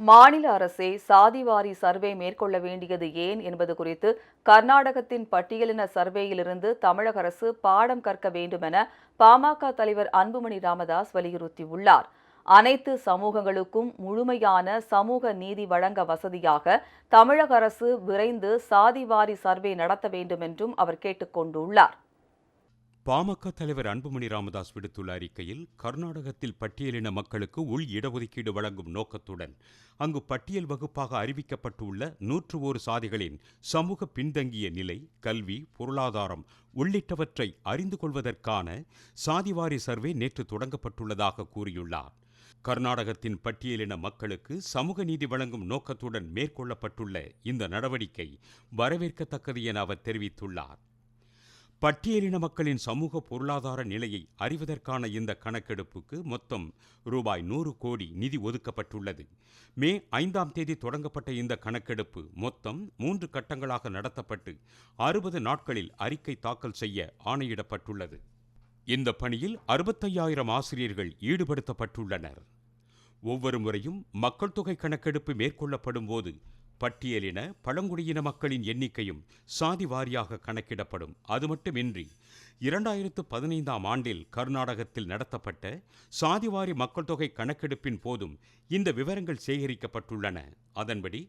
மாநில அரசே சாதிவாரி சர்வே மேற்கொள்ள வேண்டியது ஏன் என்பது குறித்து கர்நாடகத்தின் பட்டியலின சர்வேயிலிருந்து தமிழக அரசு பாடம் கற்க வேண்டுமென பாமக தலைவர் அன்புமணி ராமதாஸ் வலியுறுத்தியுள்ளார். அனைத்து சமூகங்களுக்கும் முழுமையான சமூக நீதி வழங்க வசதியாக தமிழக அரசு விரைந்து சாதிவாரி சர்வே நடத்த வேண்டும் என்றும் அவர் கேட்டுக்கொண்டுள்ளார் பாமக தலைவர் அன்புமணி ராமதாஸ் விடுத்துள்ள அறிக்கையில் கர்நாடகத்தில் பட்டியலின மக்களுக்கு உள் இடஒதுக்கீடு வழங்கும் நோக்கத்துடன் அங்கு பட்டியல் வகுப்பாக அறிவிக்கப்பட்டுள்ள நூற்று ஒரு சாதிகளின் சமூக பின்தங்கிய நிலை கல்வி பொருளாதாரம் உள்ளிட்டவற்றை அறிந்து கொள்வதற்கான சாதிவாரி சர்வே நேற்று தொடங்கப்பட்டுள்ளதாக கூறியுள்ளார். கர்நாடகத்தின் பட்டியலின மக்களுக்கு சமூக நீதி வழங்கும் நோக்கத்துடன் மேற்கொள்ளப்பட்டுள்ள இந்த நடவடிக்கை வரவேற்கத்தக்கது என அவர் தெரிவித்துள்ளார். பட்டியலின மக்களின் சமூக பொருளாதார நிலையை அறிவதற்கான இந்த கணக்கெடுப்புக்கு மொத்தம் ரூபாய் நூறு கோடி நிதி ஒதுக்கப்பட்டுள்ளது. மே ஐந்தாம் தேதி தொடங்கப்பட்ட இந்த கணக்கெடுப்பு மொத்தம் மூன்று கட்டங்களாக நடத்தப்பட்டு அறுபது நாட்களில் அறிக்கை தாக்கல் செய்ய ஆணையிடப்பட்டுள்ளது. இந்த பணியில் அறுபத்தையாயிரம் ஆசிரியர்கள் ஈடுபடுத்தப்பட்டுள்ளனர். ஒவ்வொரு முறையும் மக்கள் தொகை கணக்கெடுப்பு மேற்கொள்ளப்படும் போது பட்டியலின பழங்குடியின மக்களின் எண்ணிக்கையும் சாதி வாரியாக கணக்கிடப்படும். அது மட்டுமின்றி இரண்டாயிரத்து பதினைந்தாம் ஆண்டில் கர்நாடகத்தில் நடத்தப்பட்ட சாதிவாரி மக்கள் தொகை கணக்கெடுப்பின் போதும் இந்த விவரங்கள் சேகரிக்கப்பட்டுள்ளன. அதன்படி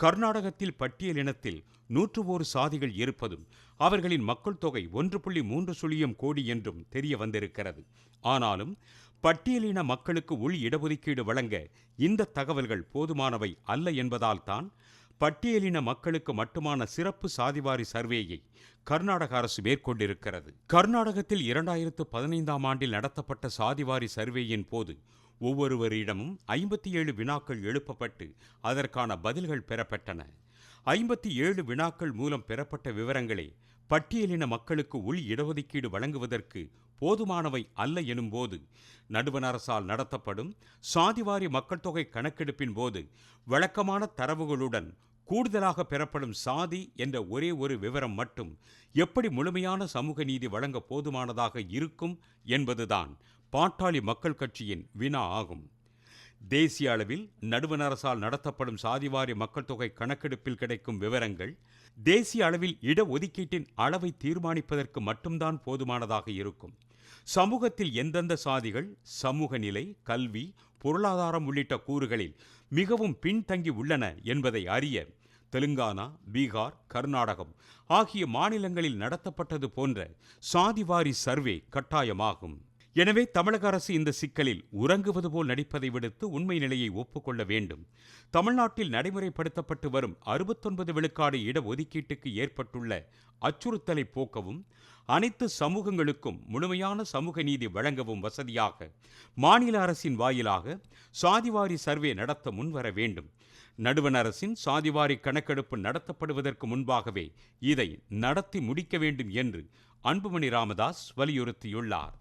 கர்நாடகத்தில் பட்டியலினத்தில் நூற்று ஒரு சாதிகள் இருப்பதும் அவர்களின் மக்கள் தொகை ஒன்று புள்ளி மூன்று சுழியம் கோடி என்றும் தெரிய வந்திருக்கிறது ஆனாலும் பட்டியலின மக்களுக்கு உள் இடஒதுக்கீடு வழங்க இந்த தகவல்கள் போதுமானவை அல்ல என்பதால் தான் பட்டியலின மக்களுக்கு மட்டுமான சிறப்பு சாதிவாரி சர்வேயை கர்நாடக அரசு மேற்கொண்டிருக்கிறது. கர்நாடகத்தில் இரண்டாயிரத்து பதினைந்தாம் ஆண்டில் நடத்தப்பட்ட சாதிவாரி சர்வேயின் போது ஒவ்வொருவரிடமும் ஐம்பத்தி ஏழு வினாக்கள் எழுப்பப்பட்டு அதற்கான பதில்கள் பெறப்பட்டன. ஐம்பத்தி ஏழு வினாக்கள் மூலம் பெறப்பட்ட விவரங்களே பட்டியலின மக்களுக்கு உள் இடஒதுக்கீடு வழங்குவதற்கு போதுமானவை அல்ல எனும்போது நடுவண் அரசால் நடத்தப்படும் சாதிவாரி மக்கள் தொகை கணக்கெடுப்பின் போது வழக்கமான தரவுகளுடன் கூடுதலாக பெறப்படும் சாதி என்ற ஒரே ஒரு விவரம் மட்டும் எப்படி முழுமையான சமூக நீதி வழங்க போதுமானதாக இருக்கும் என்பதுதான் பாட்டாளி மக்கள் கட்சியின் வினா ஆகும். தேசிய அளவில் நடுவண் அரசால் நடத்தப்படும் சாதிவாரி மக்கள் தொகை கணக்கெடுப்பில் கிடைக்கும் விவரங்கள் தேசிய அளவில் இடஒதுக்கீட்டின் அளவை தீர்மானிப்பதற்கு மட்டும்தான் போதுமானதாக இருக்கும். சமூகத்தில் எந்தெந்த சாதிகள் சமூக நிலை கல்வி பொருளாதாரம் உள்ளிட்ட கூறுகளில் மிகவும் பின்தங்கி உள்ளன என்பதை அறிய தெலுங்கானா பீகார் கர்நாடகம் ஆகிய மாநிலங்களில் நடத்தப்பட்டது போன்ற சாதிவாரி சர்வே கட்டாயமாகும். எனவே தமிழக அரசு இந்த சிக்கலில் உறங்குவது போல் நடிப்பதை விடுத்து உண்மை நிலையை ஒப்புக்கொள்ள வேண்டும். தமிழ்நாட்டில் நடைமுறைப்படுத்தப்பட்டு வரும் அறுபத்தொன்பது விழுக்காடு இடஒதுக்கீட்டுக்கு ஏற்பட்டுள்ள அச்சுறுத்தலை போக்கவும் அனைத்து சமூகங்களுக்கும் முழுமையான சமூக நீதி வழங்கவும் வசதியாக மாநில அரசின் வாயிலாக சாதிவாரி சர்வே நடத்த முன்வர வேண்டும். நடுவண் அரசின் சாதிவாரி கணக்கெடுப்பு நடத்தப்படுவதற்கு முன்பாகவே இதை நடத்தி முடிக்க வேண்டும் என்று அன்புமணி ராமதாஸ் வலியுறுத்தியுள்ளார்.